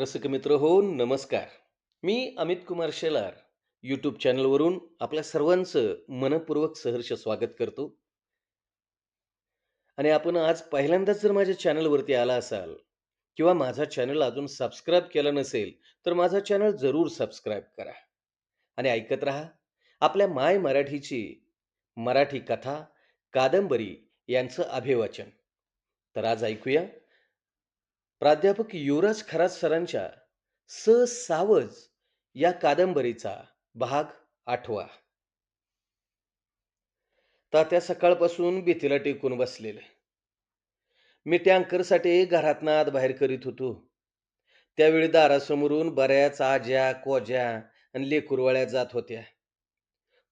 रसिक मित्र हो नमस्कार. मी अमित कुमार शेलार यूट्यूब चॅनलवरून आपल्या सर्वांचं मनपूर्वक सहर्ष स्वागत करतो. आणि आपण आज पहिल्यांदाच जर माझ्या चॅनलवरती आला असाल किंवा माझा चॅनल अजून सबस्क्राईब केला नसेल तर माझा चॅनल जरूर सबस्क्राईब करा. आणि ऐकत राहा आपल्या माय मराठीची मराठी कथा कादंबरी यांचं अभिवाचन. तर आज ऐकूया प्राध्यापक युवराज खरात सरांच्या स सावज या कादंबरीचा भाग आठवा. तात्या सकाळपासून भीतीला टेकून बसलेले मी टँकरसाठी घरातनं आत बाहेर करीत होतो. त्यावेळी दारासमोरून बऱ्याच आज्या कोज्या आणि लेकुरवाळ्या जात होत्या.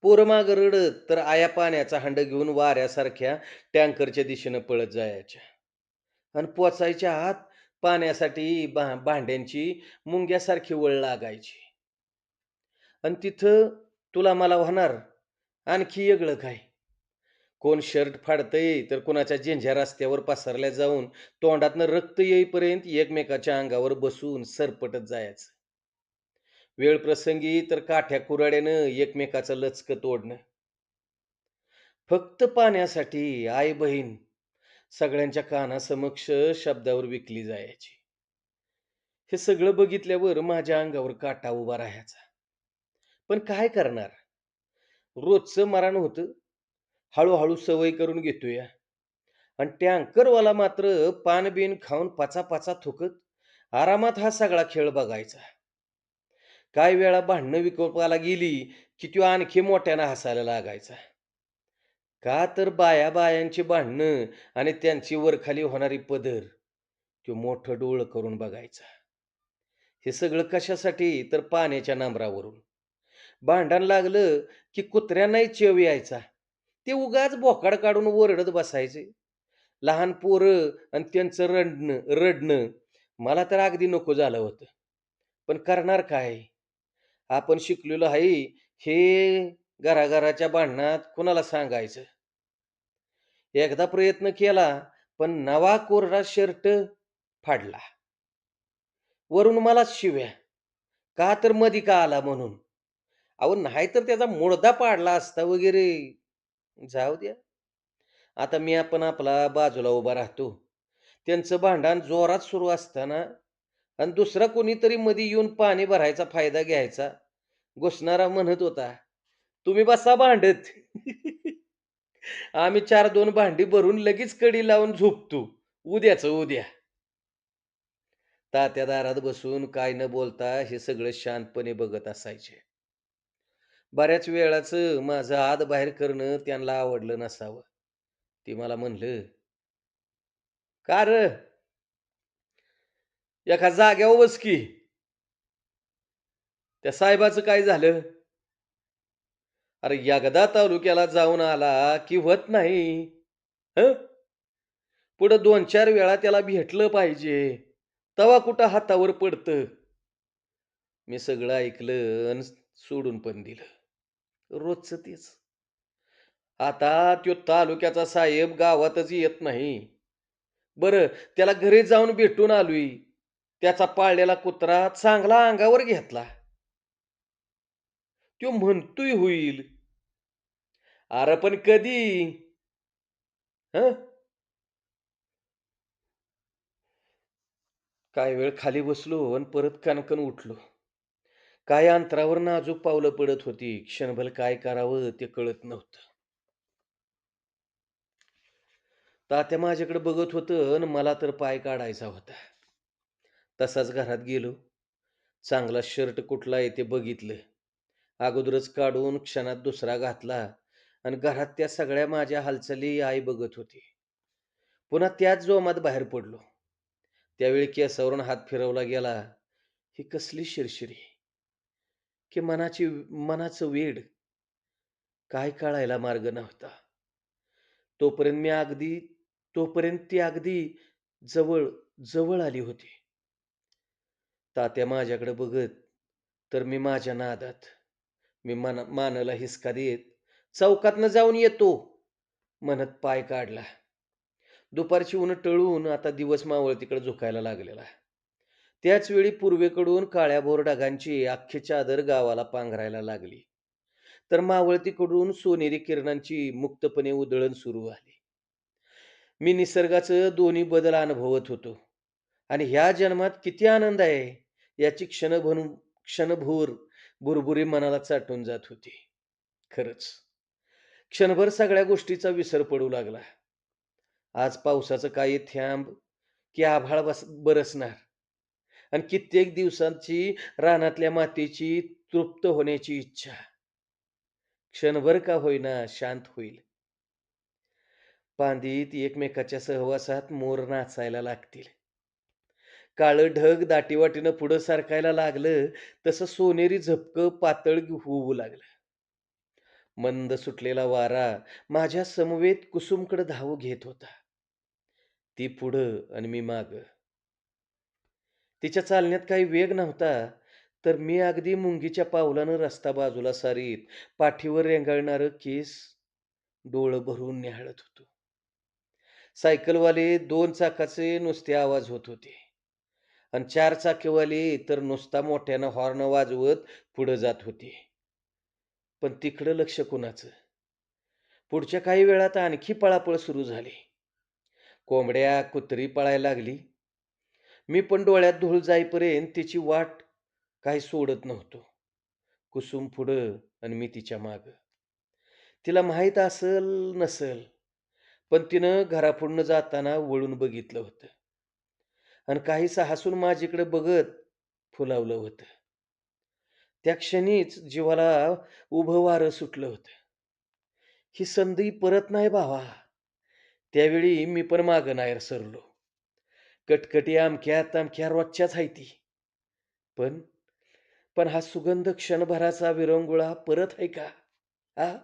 पोरमाग रडत तर आया पाण्याचा हंड घेऊन वाऱ्यासारख्या टँकरच्या दिशेनं पळत जायच्या. आणि पोचायच्या आत पाण्यासाठी भा भांड्यांची मुंग्यासारखी वळ लागायची. आणि तिथं तुला मला होणार आणखी वेगळं काय? कोण शर्ट फाडतंय तर कोणाच्या झेंझ्या रस्त्यावर पसरल्या जाऊन तोंडातनं रक्त येईपर्यंत एकमेकाच्या अंगावर बसून सरपटत जायचं. वेळ प्रसंगी तर काठ्या कुराड्यानं एकमेकाचं लचक तोडणं. फक्त पाण्यासाठी आई बहीण सगळ्यांच्या कानासमक्ष शब्दावर विकली जायची. हे सगळं बघितल्यावर माझ्या अंगावर काटा उभा राहायचा. पण काय करणार? रोजचं मरण होतं. हळूहळू सवय करून घेतोया. आणि टँकरवाला मात्र पान बिन खाऊन पाचा पाचा थुकत आरामात हा सगळा खेळ बघायचा. काय वेळा भांडणं विकोपाला गेली की तो आणखी मोठ्यानं हसायला लागायचा. का तर बाया बायांची भांडणं आणि त्यांची वरखाली होणारी पदर? तो मोठं डोळ करून बघायचा. हे सगळं कशासाठी? तर पाण्याच्या नांबरावरून. भांडण लागलं की कुत्र्यांनाही चेव यायचा. ते उगाच बोकाड काढून ओरडत बसायचे. लहान पोरं आणि त्यांचं रडणं रडणं मला तर अगदी नको झालं होतं. पण करणार काय? आपण शिकलेलो आहे. हे घराघराच्या भांडणात कुणाला सांगायचं? एकदा प्रयत्न केला पण नवा कोरडा शर्ट फाडला. वरून मला शिव्या. का तर मधी का आला म्हणून? अहो नाही तर त्याचा मुडदा पाडला असता वगैरे. जाऊ द्या. आता मी आपण आपला बाजूला उभा राहतो. त्यांचं भांडण जोरात सुरू असताना आणि दुसरा कोणीतरी मध्ये येऊन पाणी भरायचा फायदा घ्यायचा घुसणारा म्हणत होता. तुम्ही बसा भांडत. आम्ही चार दोन भांडी भरून लगेच कडी लावून झोपतो. उद्याच उद्या. तात्या दारात बसून काय न बोलता हे सगळं शांतपणे बघत असायचे. बऱ्याच वेळाच माझं आत बाहेर करणं त्यांना आवडलं नसावं. ते मला म्हणलं का र? एका जाग्यावर बस की. त्या साहेबाचं काय झालं? अरे यगदा तालुक्याला जाऊन आला की होत नाही ह? पुढं दोन चार वेळा त्याला भेटलं पाहिजे तवा कुठं हातावर पडतं? मी सगळं ऐकलं आणि सोडून पण दिलं. रोजचं तेच. आता त्यो तालुक्याचा साहेब गावातच येत नाही. बरं त्याला घरी जाऊन भेटून आलोय. त्याचा पाळलेला कुत्रा चांगला अंगावर घेतला. त्यो म्हणतोय होईल. अरे पण कधी? ह? काय वेळ खाली बसलो आणि परत कणकण उठलो. काय अंतरावर नाजूक पावलं पडत होती. क्षणभर काय करावं ते कळत नव्हतं. तात्या माझ्याकडे बघत होतं आणि मला तर पाय काढायचा होता. तसाच घरात गेलो. चांगला शर्ट कुठला आहे ते बघितलं. अगोदरच काढून क्षणात दुसरा घातला आणि घरात त्या सगळ्या माझ्या हालचाली आई बघत होती. पुन्हा त्याच जोमात बाहेर पडलो. त्यावेळी केसावरून हात फिरवला गेला. ही कसली शिरशिरी. की मनाची मनाचं वेड. काय कळायला मार्ग नव्हता. तोपर्यंत मी अगदी तोपर्यंत ती अगदी जवळ जवळ आली होती. तात्या माझ्याकडे बघत तर मी माझ्या नादात मी मान मानाला हिसका देत चौकातनं जाऊन येतो म्हणत पाय काढला दुपारची ऊन टळून आता दिवस मावळ तिकडे झुकायला लागलेला त्याच वेळी पूर्वेकडून काळ्याभोर ढगांची अख्खी चादर गावाला पांघरायला लागली. तर मावळतीकडून सोनेरी किरणांची मुक्तपणे उधळण सुरू झाली. मी निसर्गाचं दोन्ही बदल अनुभवत होतो आणि ह्या जन्मात किती आनंद आहे याची क्षणभर क्षणभूर बुरबुरी मनाला चाटून जात होती. खरंच. क्षणभर सगळ्या गोष्टीचा विसर पडू लागला. आज पावसाचं काही थांब की आभाळ बस बरसणार आणि कित्येक दिवसांची रानातल्या मातीची तृप्त होण्याची इच्छा. क्षणभर का होईना शांत होईल. पांदीत एकमेकाच्या सहवासात मोर नाचायला लागतील. काळं ढग दाटीवाटीनं पुढं सरकायला लागलं, तसं सोनेरी झपकं पातळ होऊ लागलं. मंद सुटलेला वारा माझ्या समवेत कुसुमकडे धाव घेत होता. ती पुढं आणि मी मागं. तिच्या चालण्यात काही वेग नव्हता, तर मी अगदी मुंगीच्या पावलानं रस्ता बाजूला सारीत पाठीवर रेंगाळणारं केस डोळं भरून निहाळत होतो. सायकलवाले दोन चाकाचे नुसते आवाज होत होते आणि चार चाकीवाले तर नुसता मोठ्यानं हॉर्न वाजवत पुढं जात होते. पण तिकडं लक्ष कुणाचं? पुढच्या काही वेळात आणखी पळापळ सुरू झाली. कोंबड्या, कुत्री पळायला लागली. मी पण डोळ्यात धूळ जाईपर्यंत तिची वाट काही सोडत नव्हतो. कुसुम पुढं आणि मी तिच्या मागं. तिला माहीत असल नसल, पण तिनं घरापुढनं जाताना वळून बघितलं होतं आणि काहीसं हसून माझीकडे बघत फुलावलं होतं. त्या क्षणीच जीवाला उभं वारं सुटलं होतं. ही संधी परत नाही भावा. त्यावेळी मी पण मागं नाही सरलो. कटकटी आमख्या तमक्या रोजच्याच हायती. पण पण हा सुगंध क्षणभराचा विरंगुळा परत आहे का? आ?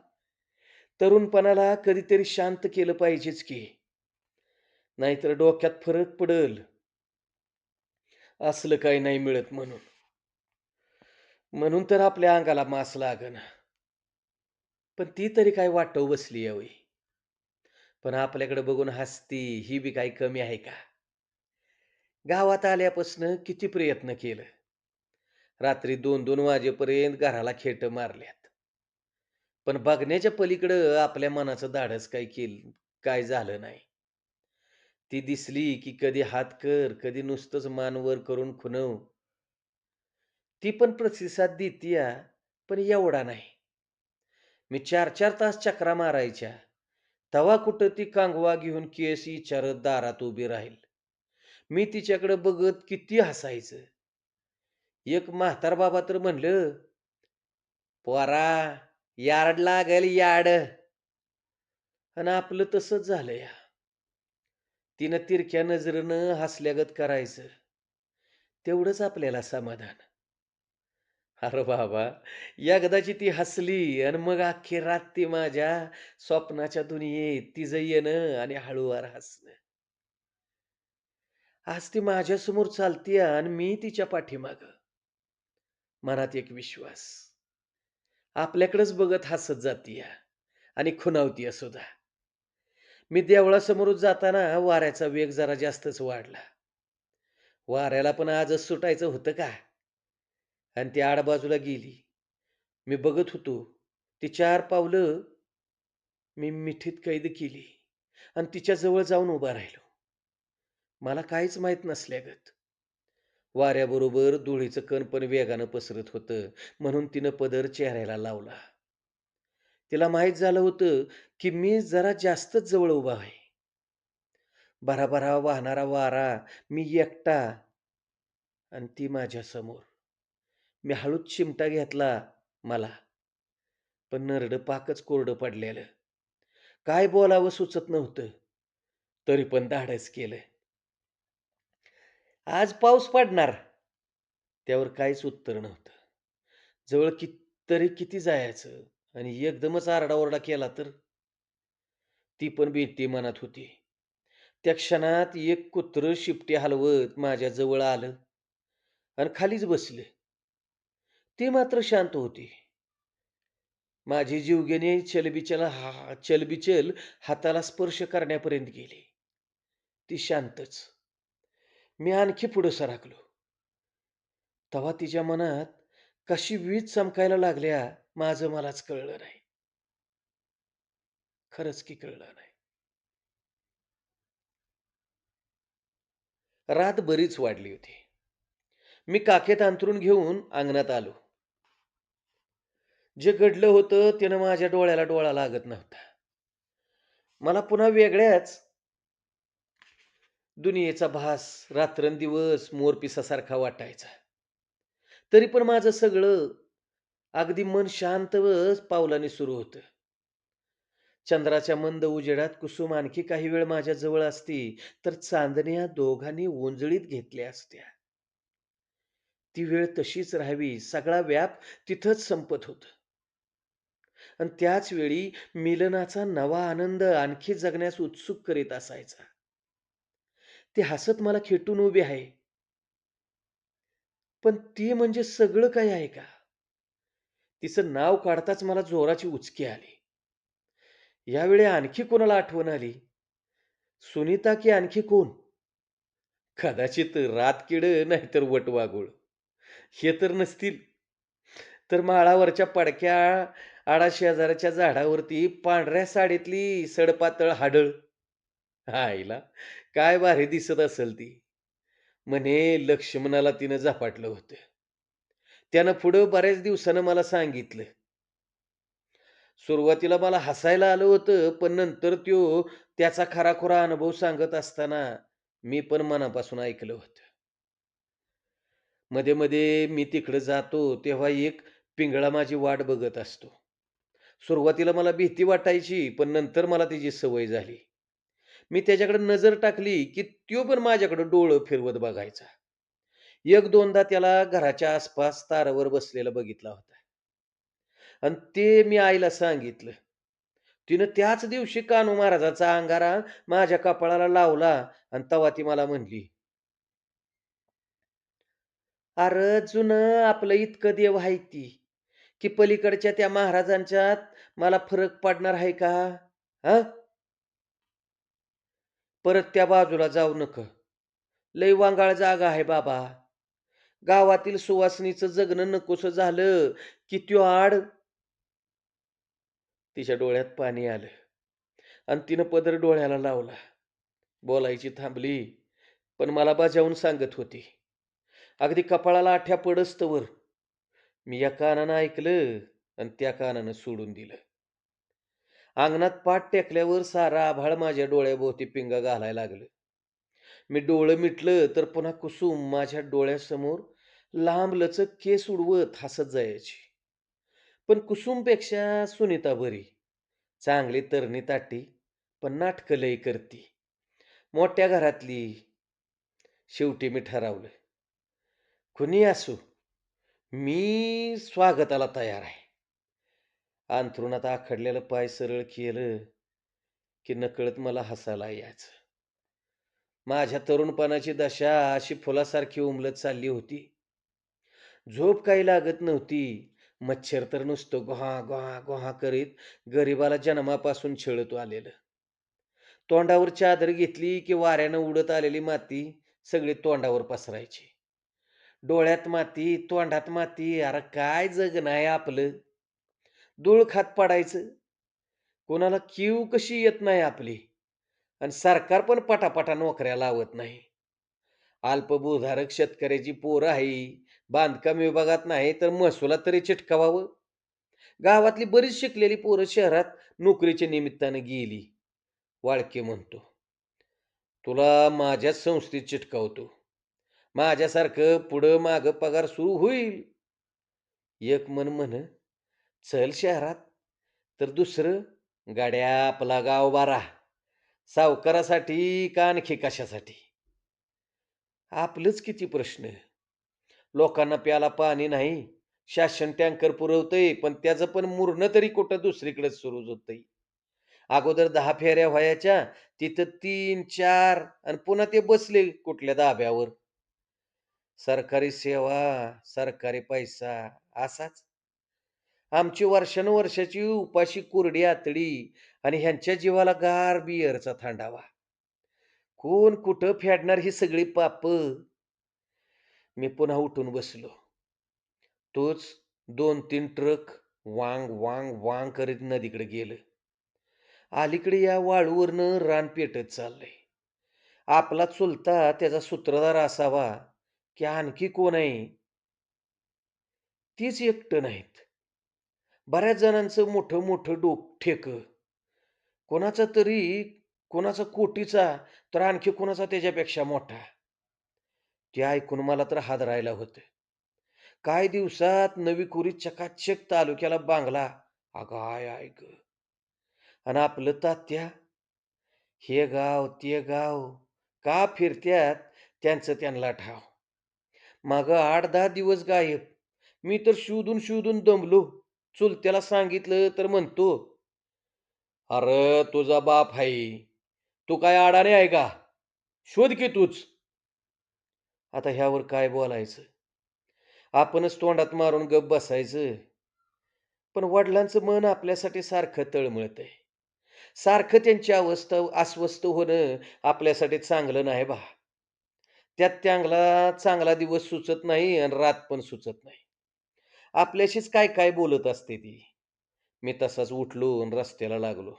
तरुणपणाला कधीतरी शांत केलं पाहिजेच की. नाहीतर डोक्यात फरक पडल. असलं काही नाही मिळत म्हणून. म्हणून तर आपल्या अंगाला मास लागना. पण ती तरी काय वाटव बसली होय. पण आपल्याकडे बघून हसती ही बी काही कमी आहे का? गावात आल्यापासनं किती प्रयत्न केलं. रात्री 2-2 वाजेपर्यंत घराला खेटं मारल्यात. पण बघण्याच्या पलीकडं आपल्या मनाचं धाडस काही केलं काय झालं नाही. ती दिसली की कधी हात कर, कधी नुसतंच मान वर करून खुणव. ती पण प्रतिसाद देतीया, पण एवढा नाही. मी 4-4 तास चकरा मारायच्या. तेव्हा कुठं ती कांगवा घेऊन केस इचारत दारात उभी राहील. मी तिच्याकडं बघत किती हसायचं. एक म्हातार बाबा तर म्हणलं, "पोरा, यार्ड लागल यार्ड." आणि आपलं तसंच झालंया. तिनं तिरक्या नजरेनं हसल्यागत करायचं. तेवढंच आपल्याला समाधान. अरे बाबा, एकदाची ती हसली आणि मग अख्खी रात ती माझ्या स्वप्नाच्या दुनियेत तिचं येणं आणि हळूवार हसणं. आज ती माझ्यासमोर चालती आणि मी तिच्या पाठीमागं. मनात एक विश्वास. आपल्याकडेच बघत हसत जातीया आणि खुनावतीया सुद्धा. मी देवळासमोरच जाताना वाऱ्याचा वेग जरा जास्तच वाढला. वाऱ्याला पण आजच सुटायचं होतं का? आणि ती आडबाजूला गेली. मी बघत होतो. ती चार पावलं मी मिठीत कैद केली आणि तिच्या जवळ जाऊन उभा राहिलो. मला काहीच माहीत नसल्यागत. वाऱ्याबरोबर धुळीचं कण पण वेगानं पसरत होतं, म्हणून तिनं पदर चेहऱ्याला लावला. तिला माहीत झालं होतं, की मी जरा जास्तच जवळ उभा आहे. भराभरा वाहणारा वारा, मी एकटा आणि ती माझ्यासमोर. मी हळूच चिमटा घेतला मला. पण नरडं पाकच कोरडं पडलेलं. काय बोलावं सुचत नव्हतं. तरी पण धाडस केलं. आज पाऊस पडणार. त्यावर काहीच उत्तर नव्हतं. जवळ कित तरी किती जायचं आणि एकदमच आरडाओरडा केला तर? ती पण भीती मनात होती. त्या क्षणात एक कुत्रं शिपटी हलवत माझ्या जवळ आलं आणि खालीच बसलं. ती मात्र शांत होती. माझी जीवगेने चलबिचल हा चलबिचल हाताला स्पर्श करण्यापर्यंत गेली. ती शांतच. मी आणखी पुढं सरकलो. तेव्हा तिच्या मनात कशी वीज चमकायला लागल्या माझं मलाच कळलं नाही. खरंच की कळलं नाही. रात बरीच वाढली होती. मी काखेत अंथरूण घेऊन अंगणात आलो. जे घडलं होतं त्यानं माझ्या डोळ्याला डोळा लागत नव्हता. मला पुन्हा वेगळ्याच दुनियेचा भास रात्रंदिवस मोरपिसासारखा वाटायचा. तरी पण माझं सगळं अगदी मन शांत व पावलाने सुरू होतं. चंद्राच्या मंद उजेडात कुसुम आणखी काही वेळ माझ्या जवळ असती, तर चांदण्या दोघांनी ओंजळीत घेतल्या असत्या. ती वेळ तशीच राहावी, सगळा व्याप तिथंच संपत होतं. आणि त्याच वेळी मिलनाचा नवा आनंद आणखी जगण्यास उत्सुक करीत असायचा. ते हसत मला खेटून उभी आहे. पण ती म्हणजे सगळं काही आहे का? तिचं नाव काढताच मला जोराची उचकी आली. यावेळी आणखी कोणाला आठवण आली? सुनीता की आणखी कोण? कदाचित रातकिड नाहीतर वटवाघूळ. हे तर नसतील. तर माळावरच्या पडक्या आडा शेजाराच्या झाडावरती पांढऱ्या साडीतली सडपातळ हाडळ. आईला काय भारी दिसत असेल ती. म्हणे लक्ष्मणाला तिनं झपाटलं होतं. त्यानं पुढं बऱ्याच दिवसानं मला सांगितलं. सुरुवातीला मला हसायला आलं होतं, पण नंतर त्यो त्याचा खराखुरा अनुभव सांगत असताना मी पण मनापासून ऐकलं होतं. मध्ये-मध्ये मी तिकडं जातो, तेव्हा एक पिंगळा माझी वाट बघत असतो. सुरुवातीला मला भीती वाटायची, पण नंतर मला त्याची सवय झाली. मी त्याच्याकडे नजर टाकली, की त्यो पण माझ्याकडं डोळं फिरवत बघायचा. एक दोनदा त्याला घराच्या आसपास तारावर बसलेला बघितला होता. आणि ते मी आईला सांगितलं. तिनं त्याच दिवशी कान्हो महाराजाचा अंगारा माझ्या कपाळाला लावला आणि तवा ती मला म्हणली "अरे जुनं आपलं इतकं देव हायती, की पलीकडच्या त्या महाराजांच्यात मला फरक पडणार आहे का? हा परत त्या बाजूला जाऊ नका लय वांगाळ जागा आहे बाबा. गावातील सुवासिनीचं जगणं नकोसं झालं, की त्यो आड" तिच्या डोळ्यात पाणी आलं आणि तिनं पदर डोळ्याला लावला. बोलायची थांबली, पण मला बजावून सांगत होती. अगदी कपाळाला आठ्या पडस्तवर मी या कानानं ऐकलं आणि त्या कानानं सोडून दिलं. अंगणात पाठ टेकल्यावर सारा आभाळ माझ्या डोळ्याभोवती पिंगा घालायला लागलं. मी डोळं मिटलं तर पुन्हा कुसुम माझ्या डोळ्यासमोर लांबलचक केस उडवत हसत जायची. पण कुसुमपेक्षा सुनीता बरी. चांगली तरणी-ताटी, पण नाटकं लई करती. मोठ्या घरातली. शेवटी मी ठरवलं. कुणी असू मी स्वागताला तयार आहे. अंथरुणात आखडलेलं पाय सरळ केलं, की नकळत मला हसायला यायचं. माझ्या तरुणपणाची दशा अशी फुलासारखी उमलत चालली होती. झोप काही लागत नव्हती. मच्छर तर नुसतं गोहा, गोहा, गोहा करीत गरिबाला जन्मापासून छळत आलेलं. तोंडावर चादर घेतली, की वाऱ्यानं उडत आलेली माती सगळी तोंडावर पसरायची. डोळ्यात माती, तोंडात माती. अरे काय जगणं आहे आपलं. धूळ खात पडायचं. कोणाला कीव कशी येत नाही आपली. आणि सरकार पण पटापटा नोकऱ्या लावत नाही. अल्पभूधारक शेतकऱ्याची पोरं आहे. बांधकाम विभागात नाही तर महसुलात तरी चिटकावावं. गावातली बरीच शिकलेली पोरं शहरात नोकरीच्या निमित्तानं गेली. वाळके म्हणतो. तुला माझ्याच संस्थेत चिटकावतो. माझ्यासारखं पुढं मागं पगार सुरू होईल. एक मन म्हण चल शहरात, तर दुसरं गाड्या आपला गाव बारा. सावकारासाठी का आणखी कशासाठी? आपलंच किती प्रश्न. लोकांना प्याला पाणी नाही. शासन टँकर पुरवतंय, पण त्याचं पण मुरणं तरी कुठं दुसरीकडेच सुरू होतंय. अगोदर दहा फेऱ्या व्हायच्या, तिथं 3, 4 आणि पुन्हा ते बसले कुठल्या धाब्यावर. सरकारी सेवा, सरकारी पैसा असाच. आमची वर्षानुवर्षाची उपाशी कोरडी आतडी आणि ह्यांच्या जीवाला गार बिअरचा थांडावा कोण कुठं फेडणार ही सगळी पाप मी पुन्हा उठून बसलो. तोच 2-3 ट्रक वांग, वांग, वांग करीत नदीकडे गेलं. अलीकडे या वाळूवरनं रान पेटत चाललंय. आपला चुलता त्याचा सूत्रधार असावा, की आणखी कोण आहे? तीच एकटं नाहीत. बऱ्याच जणांचं मोठं-मोठं डोक ठेकं. कोणाचा तरी कोणाचा कोटीचा, तर आणखी कोणाचा त्याच्यापेक्षा मोठा. ते ऐकून मला तर हादरायला होतं. काही दिवसात नवी कोरी चकाचक तालुक्याला बांगला. अगाय, आय आणि आपलं तात्या, हे गाव, ते गाव, का फिरत्यात त्यांचं त्यांना ठाव. मागं आठ दहा दिवस गायब. मी तर शोधून-शोधून दमलो. चुलत्याला सांगितलं तर म्हणतो, "अरे तुझा बाप आहे. तू काय अडाणी आहे का? शोध की तूच." आता ह्यावर काय बोलायचं? आपणच तोंडात मारून गप्प बसायचं. पण वडिलांचं मन आपल्यासाठी सारखं तळमळतंय. सारखं त्यांची अवस्था अस्वस्थ होणं आपल्यासाठी चांगलं नाही बा त्यात त्यांना चांगला दिवस सुचत नाही आणि रात पण सुचत नाही. आपल्याशीच काय काय बोलत असते ती. मी तसाच उठलो आणि रस्त्याला लागलो.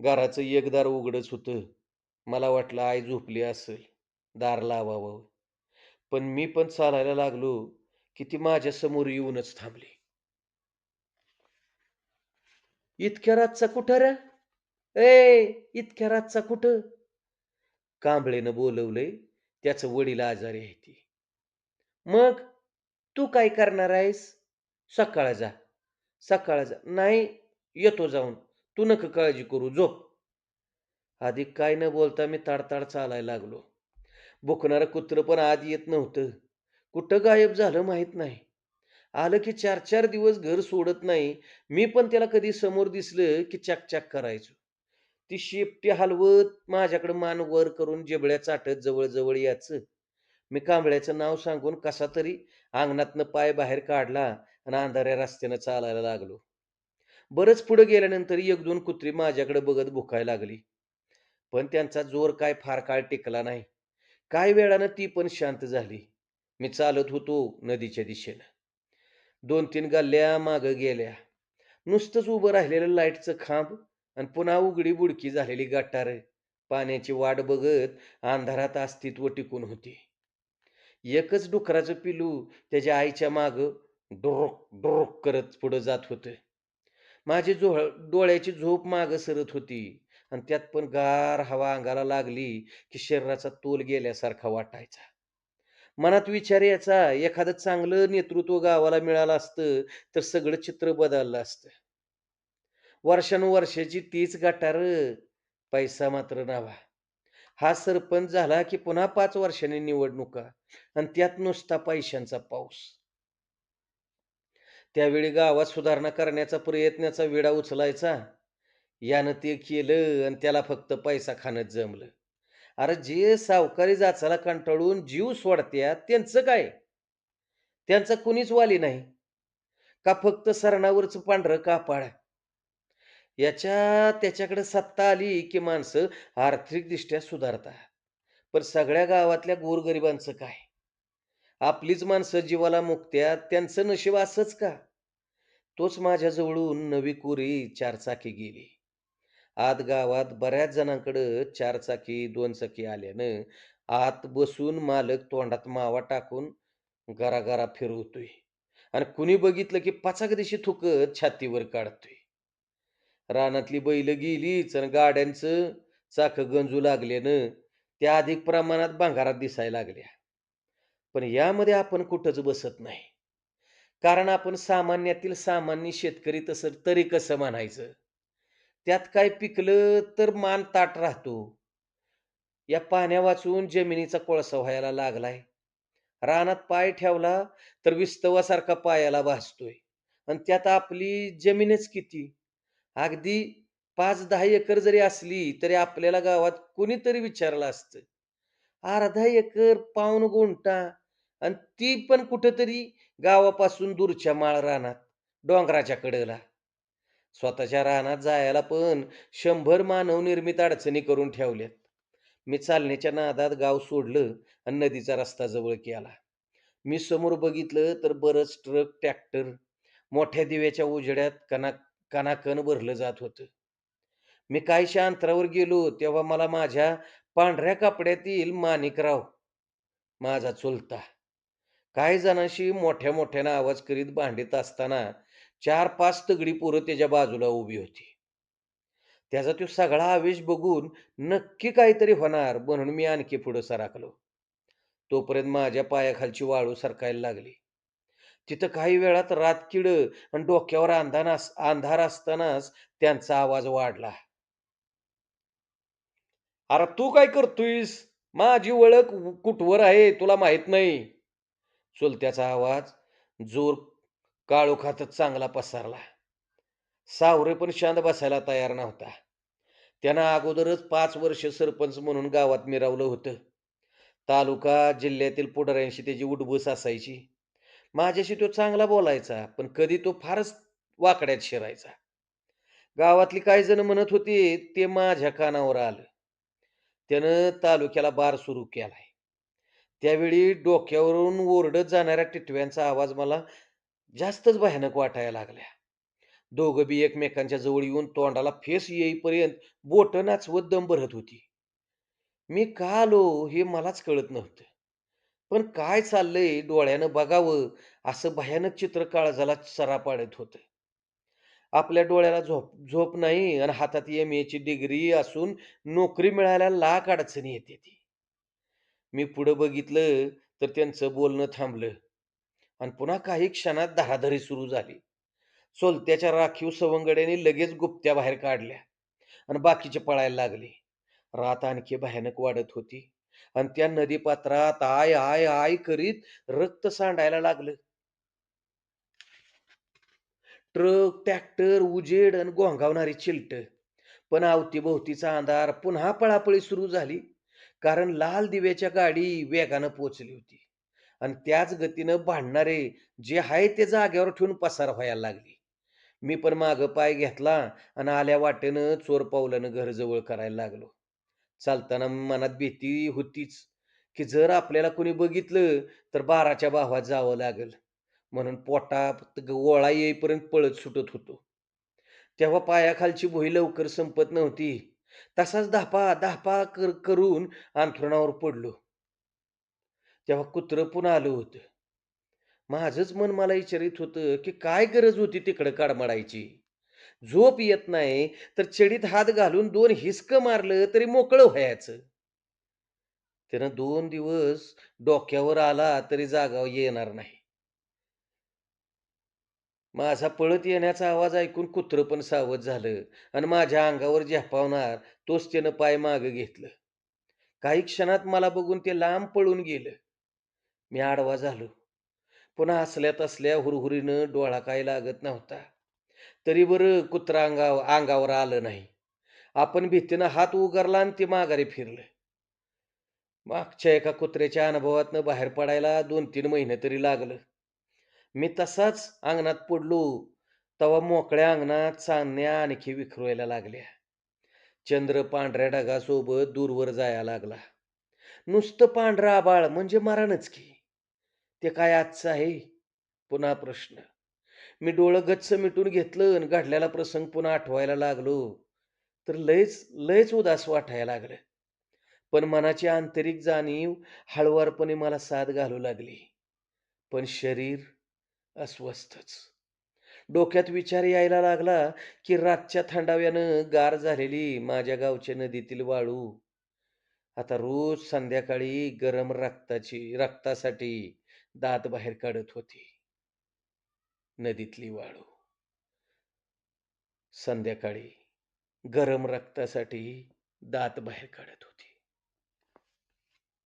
घराचं एक दार उघडंच होतं. मला वाटलं आई झोपली असेल, दार लावावं. पण मी पण चालायला लागलो, की ती माझ्यासमोर येऊनच थांबली. "इतक्या रातचा कुठं र ए, इतक्या रातचा कुठं?" कांबळेनं बोलवलंय. त्याचं वडील आजारी आहेत. "मग तू काय करणार आहेस?" "सकाळ जा." "सकाळ जा." "नाही, येतो जाऊन. तू नको काळजी करू. झोप." आधी काय न बोलता मी ताडताड चालायला लागलो. भुकणारं कुत्रं पण आत येत नव्हतं. कुठं गायब झालं माहीत नाही. आलं की 4-4 दिवस घर सोडत नाही. मी पण त्याला कधी समोर दिसलं की चॅक-चॅक करायचो. ती शेपटी हलवत माझ्याकडे मान वर करून जेबळ्या चाटत जवळजवळ याचं यायचं. मी कांबळ्याचं नाव सांगून कसा तरी अंगणातनं पाय बाहेर काढला आणि अंधाऱ्या रस्त्यानं चालायला लागलो. बरंच पुढे गेल्यानंतर 1-2 कुत्री माझ्याकडे बघत भुकायला लागली. पण त्यांचा जोर काय फार काळ टिकला नाही. काही वेळानं ती पण शांत झाली. मी चालत होतो नदीच्या दिशेनं. 2-3 गल्ल्या मागं गेल्या. नुसतंच उभं राहिलेलं लाईटचं खांब आणि पुन्हा उघडी-बुडकी झालेली गटार पाण्याची वाट बघत अंधारात अस्तित्व टिकून होती. एकच डुकराचं पिलू त्याच्या आईच्या मागं डोरोक डोरोक करत पुढं जात होतं. माझी झोळ डोळ्याची झोप मागं सरत होती आणि त्यात पण गार हवा अंगाला लागली, की शरीराचा तोल गेल्यासारखा वाटायचा. मनात विचार यायचा, एखादं चांगलं नेतृत्व गावाला मिळालं असतं, तर सगळं चित्र बदललं असतं. वर्षानुवर्षाची तीच गटार पैसा मात्र नावा हा सरपंच झाला, की पुन्हा पाच वर्षांनी निवडणुका आणि त्यात नुसता पैशांचा पाऊस. त्यावेळी गावात सुधारणा करण्याचा प्रयत्नाचा विडा उचलायचा. यानं ते केलं आणि त्याला फक्त पैसा खाणं जमलं. अरे जे सावकारी जाचाला कंटाळून जीव सोडत्या त्यांचं काय? त्यांचा कुणीच वाली नाही. का फक्त सरणावरचं पांढरं कापाळ याच्या त्याच्याकडे सत्ता आली, की माणसं आर्थिकदृष्ट्या सुधारतात. पण सगळ्या गावातल्या गोरगरिबांचं काय? आपलीच माणसं जीवाला मुक्त्या त्यांचं नशीब असंच का? तोच माझ्याजवळून नवी कोरी चारचाकी गेली. आत गावात बऱ्याच जणांकडं चार चाकी दोन चाकी आल्यानं आत बसून मालक तोंडात मावा टाकून गरागरा फिरवतोय आणि कुणी बघितलं की पचाकदिशी थुकत छातीवर काढतोय. रानातली बैल गेलीच आणि गाड्यांचं चाकं गंजू लागल्यानं त्या अधिक प्रमाणात भांगारात दिसायला लागल्या. पण यामध्ये आपण कुठंच बसत नाही. कारण आपण सामान्यातील सामान्य शेतकरी तसं तरी कसं म्हणायचं? त्यात काय पिकलं तर मान ताठ राहतो. या पाण्या वाचून जमिनीचा कोळसा व्हायला लागलाय. रानात पाय ठेवला तर विस्तवासारखा पायाला भासतोय आणि त्यात आपली जमीनच किती? अगदी 5-10 एकर जरी असली, तरी आपल्याला गावात कुणीतरी विचारलं असतं. अर्धा एकर, पाऊण गुंठा आणि ती पण कुठंतरी गावापासून दूरच्या माळ रानात, डोंगराच्या कडेला. स्वतःच्या रानात जायला पण शंभर मानवनिर्मित अडचणी करून ठेवल्यात. मी चालण्याच्या नादात गाव सोडलं आणि नदीचा रस्ता जवळ केला. मी समोर बघितलं तर बरंच ट्रक, ट्रॅक्टर मोठ्या दिव्याच्या उजेड्यात कना कणाकण भरलं जात होतं. मी काहीशा अंतरावर गेलो तेव्हा मला माझ्या पांढऱ्या कपड्यातील माणिकराव, माझा चुलता, काही जणांशी मोठ्या मोठ्यानं आवाज करीत भांडत असताना 4-5 तगडी पोरं त्याच्या बाजूला उभी होती. त्याचा तो सगळा आवेश बघून नक्की काहीतरी होणार म्हणून मी आणखी पुढं सरकलो. तोपर्यंत माझ्या पायाखालची वाळू सरकायला लागली. तिथं काही वेळात रातकिड आणि डोक्यावर अंधार अंधार असतानाच त्यांचा आवाज वाढला. "अरे तू काय करतोयस? माझी ओळख कुठवर आहे तुला माहीत नाही." चुलत्याचा आवाज जोर काळोखातच चांगला पसरला. सावरे पण शांत बसायला तयार नव्हता. त्यानं अगोदरच पाच वर्ष सरपंच म्हणून गावात मिरवलं होतं. तालुका, जिल्ह्यातील पुढाऱ्यांशी त्याची उठबस असायची. माझ्याशी तो चांगला बोलायचा, पण कधी तो फारच वाकड्यात शिरायचा. गावातली काही जण म्हणत होती, ते माझ्या कानावर आलं. त्यानं तालुक्याला बार सुरू केलाय. त्यावेळी डोक्यावरून ओरडत जाणाऱ्या टिटव्यांचा आवाज मला जास्तच भयानक वाटायला लागल्या दोघं बी एकमेकांच्या जवळ येऊन तोंडाला फेस येईपर्यंत बोटं नाचवत दम भरत होती. मी का आलो हे मलाच कळत नव्हतं. पण काय चाललंय डोळ्यानं बघावं असं भयानक चित्र काळजाला सरा पाडत होतं. आपल्या डोळ्याला झोप झोप नाही आणि हातात एम-एची डिग्री असून नोकरी मिळायला लाख अडचणी येते ती मी पुढं बघितलं तर त्यांचं बोलणं थांबलं आणि पुन्हा काही क्षणात धडाधडी सुरू झाली. सोलत्याच्या राखीव सवंगड्याने लगेच गुप्त्या बाहेर काढल्या आणि बाकीचे पळायला लागले. रात आणखी भयानक वाढत होती आणि त्या नदीपात्रात आय, आय, आय करीत रक्त सांडायला लागलं. ट्रक, ट्रॅक्टर, उजेड आणि गोंगावणारी चिलटं. पण अवतीभोवतीचा अंधार पुन्हा पळापळी सुरू झाली. कारण लाल दिव्याच्या गाडी वेगानं पोचली होती आणि त्याच गतीनं भांडणारे जे आहे ते जागेवर ठेवून पसार व्हायला लागली. मी पण मागं पाय घेतला आणि आल्या वाटेनं चोर पावलानं घर जवळ करायला लागलो. चालताना मनात भीती होतीच, की जर आपल्याला कोणी बघितलं तर बाराच्या भावात जावं लागल म्हणून पोटात गोळा येईपर्यंत पळत सुटत होतो. तेव्हा पायाखालची भुई लवकर संपत नव्हती. तसाच धापा, धापा कर करून अंथरुणावर पडलो. तेव्हा कुत्रं पुन्हा आलं होतं. माझंच मन मला विचारित होतं, की काय गरज होती तिकडं काडमडायची? झोप येत नाही, तर चडीत हात घालून दोन हिसकं मारलं तरी मोकळं व्हायचं. त्यानं दोन दिवस डोक्यावर आला तरी जागा येणार नाही. माझा पळत येण्याचा आवाज ऐकून कुत्रं पण सावध झालं आणि माझ्या अंगावर झेपावणार तोच त्यानं पाय मागं घेतलं. काही क्षणात मला बघून ते लांब पळून गेलं. मी आडवा झालो. पुन्हा असल्या तसल्या हुरहुरीनं डोळा काही लागत नव्हता. तरी बरं कुत्रा अंगाव अंगावर आलं नाही. आपण भीतीनं हात उगारला आणि ते माघारी फिरलं. मागच्या एका कुत्र्याच्या अनुभवातनं बाहेर पडायला 2-3 महिने तरी लागलं. मी तसाच अंगणात पडलो, तेव्हा मोकळ्या अंगणात चांदण्या आणखी विखरवायला लागल्या. चंद्र पांढऱ्या ढगासोबत दूरवर जायला लागला. नुसतं पांढरा आभाळ म्हणजे मरणच की. ते काय आजचं आहे? पुन्हा प्रश्न. मी डोळं गच्च मिटून घेतलं आणि घडलेला प्रसंग पुन्हा आठवायला लागलो, तर लयच लयच उदास वाटायला लागलं. पण मनाची आंतरिक जाणीव हळुवारपणे मला साथ घालू लागली. पण शरीर अस्वस्थच. डोक्यात विचार यायला लागला, की रातच्या थंडाव्यानं गार झालेली माझ्या गावच्या नदीतील वाळू आता रोज संध्याकाळी गरम रक्ताची रक्तासाठी दात बाहेर काढत होती. नदीतली वाळू. संध्याकाळी गरम रक्तासाठी दात बाहेर काढत होती.